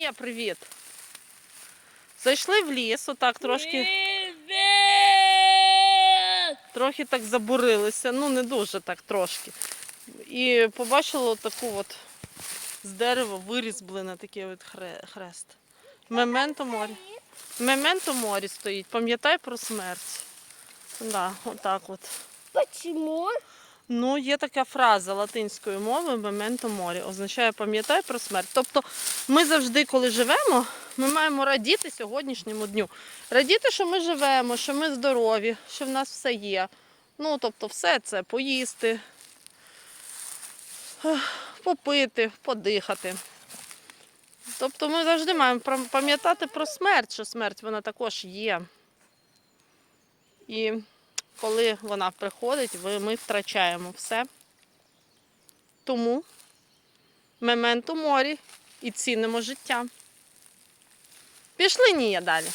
Ні, привіт. Зайшли в ліс, отак трошки, трохи так забурилися, ну не дуже так трошки. І побачили таку от з дерева вирізблене такий от хрест. Мементо морі. Мементо морі стоїть. Пам'ятай про смерть. Да, отак от. Почему? Ну, є така фраза латинською мовою мементо морі, означає пам'ятай про смерть. Тобто ми завжди, коли живемо, ми маємо радіти сьогоднішньому дню. Радіти, що ми живемо, що ми здорові, що в нас все є. Ну, тобто, все це поїсти, попити, подихати. Тобто ми завжди маємо пам'ятати про смерть, що смерть вона також є. І коли вона приходить, ми втрачаємо все. Тому мементу морі і цінимо життя. Пішли Нія далі.